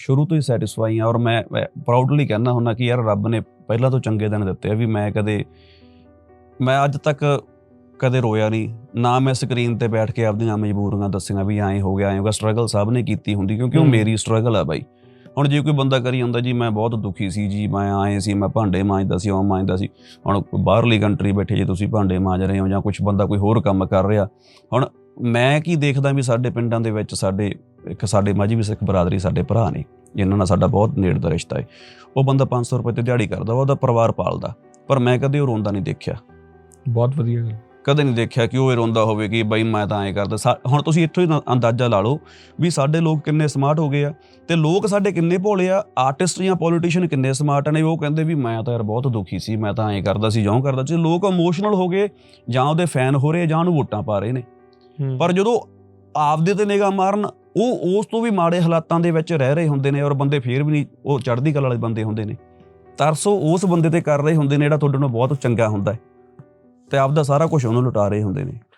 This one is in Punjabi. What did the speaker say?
ਸ਼ੁਰੂ ਤੋਂ ਹੀ ਸੈਟੀਸਫਾਈ ਆ ਔਰ ਮੈਂ ਪ੍ਰਾਊਡਲੀ ਕਹਿੰਦਾ ਹੁੰਦਾ ਕਿ ਯਾਰ ਰੱਬ ਨੇ ਪਹਿਲਾਂ ਤੋਂ ਚੰਗੇ ਦਿਨ ਦਿੱਤੇ ਆ ਵੀ ਮੈਂ ਕਦੇ ਮੈਂ ਅੱਜ ਤੱਕ ਕਦੇ ਰੋਇਆ ਨਹੀਂ ਨਾ ਮੈਂ ਸਕਰੀਨ ਤੇ ਬੈਠ ਕੇ ਆਪਣੀਆਂ ਮਜਬੂਰੀਆਂ ਦੱਸੀਆਂ ਵੀ ਐਂ ਹੋ ਗਿਆ ਐਂ ਹੋ ਗਿਆ ਸਟਰਗਲ ਸਭ ਨੇ ਕੀਤੀ ਹੁੰਦੀ ਕਿਉਂਕਿ ਉਹ। ਮੇਰੀ ਸਟਰਗਲ ਆ ਬਾਈ ਹੁਣ ਜੇ ਕੋਈ ਬੰਦਾ ਕਰੀ ਹੁੰਦਾ ਜੀ ਮੈਂ ਬਹੁਤ ਦੁਖੀ ਸੀ ਜੀ ਮੈਂ ਆਏ ਸੀ ਮੈਂ ਭਾਂਡੇ ਮਾਂਜਦਾ ਸੀ ਉਹ ਮਾਂਜਦਾ ਸੀ ਹੁਣ ਬਾਹਰਲੀ ਕੰਟਰੀ ਬੈਠੇ ਜੇ ਤੁਸੀਂ ਭਾਂਡੇ ਮਾਂਜ ਰਹੇ ਹੋ ਜਾਂ ਕੁਝ ਬੰਦਾ ਕੋਈ ਹੋਰ ਕੰਮ ਕਰ ਰਿਹਾ ਹੁਣ ਮੈਂ ਕੀ ਦੇਖਦਾ ਵੀ ਸਾਡੇ ਪਿੰਡਾਂ ਦੇ ਵਿੱਚ ਸਾਡੇ ਇੱਕ ਸਾਡੇ ਮਾਝੀ ਵੀ ਸਿੱਖ ਬਰਾਦਰੀ ਸਾਡੇ ਭਰਾ ਨੇ ਜਿਨ੍ਹਾਂ ਨਾਲ ਸਾਡਾ ਬਹੁਤ ਨੇੜ ਦਾ ਰਿਸ਼ਤਾ ਹੈ ਉਹ ਬੰਦਾ 500 ਰੁਪਏ ਤੇ ਦਿਹਾੜੀ ਕਰਦਾ ਉਹਦਾ ਪਰਿਵਾਰ ਪਾਲਦਾ। ਪਰ ਮੈਂ ਕਦੇ ਉਹ ਰੋਂਦਾ ਨਹੀਂ ਦੇਖਿਆ। ਬਹੁਤ ਵਧੀਆ ਗੱਲ। ਕਦੇ ਨਹੀਂ ਦੇਖਿਆ ਕਿ ਉਹ ਇਹ ਰੋਂਦਾ ਹੋਵੇ ਕਿ ਬਈ ਮੈਂ ਤਾਂ ਐਂ ਕਰਦਾ। ਹੁਣ ਤੁਸੀਂ ਇੱਥੋਂ ਹੀ ਅੰਦਾਜ਼ਾ ਲਾ ਲਓ ਵੀ ਸਾਡੇ ਲੋਕ ਕਿੰਨੇ ਸਮਾਰਟ ਹੋ ਗਏ ਆ। ਤੇ ਲੋਕ ਸਾਡੇ ਕਿੰਨੇ ਭੋਲੇ ਆ? ਆਰਟਿਸਟ ਜਾਂ ਪੋਲੀਟੀਸ਼ੀਅਨ ਕਿੰਨੇ ਸਮਾਰਟ ਨੇ? ਉਹ ਕਹਿੰਦੇ ਵੀ ਮੈਂ ਤਾਂ ਯਾਰ ਬਹੁਤ ਦੁਖੀ ਸੀ ਮੈਂ ਤਾਂ ਐਂ ਕਰਦਾ ਸੀ ਜਿਉਂ ਕਰਦਾ ਸੀ। ਲੋਕ ਇਮੋਸ਼ਨਲ ਹੋ ਗਏ ਜਾਂ ਉਹਦੇ ਫੈਨ ਹੋ ਰਹੇ ਜਾਂ ਉਹਨੂੰ ਵੋਟਾਂ ਪਾ ਰਹੇ ਨੇ। ਪਰ ਜਦੋਂ ਆਪਦੇ ਤੇ ਨਿਗਾਹ ਮਾਰਨ ਉਹ ਉਸ ਤੋਂ ਵੀ ਮਾੜੇ ਹਾਲਾਤਾਂ ਦੇ ਵਿੱਚ ਰਹਿ ਰਹੇ ਹੁੰਦੇ ਨੇ ਔਰ ਬੰਦੇ ਫੇਰ ਵੀ ਨਹੀਂ, ਉਹ ਚੜ੍ਹਦੀ ਕਲਾ ਵਾਲੇ ਬੰਦੇ ਹੁੰਦੇ ਨੇ। ਤਰਸੋ ਉਸ ਬੰਦੇ ਤੇ ਕਰ ਰਹੇ ਹੁੰਦੇ ਨੇ ਜਿਹੜਾ ਤੁਹਾਡੇ ਨਾਲ ਬਹੁਤ ਚੰਗਾ ਹੁੰਦਾ ਹੈ। ਤੇ ਆਪਦਾ ਸਾਰਾ ਕੁਝ ਉਹਨੂੰ ਲੁਟਾ ਰਹੇ ਹੁੰਦੇ ਨੇ।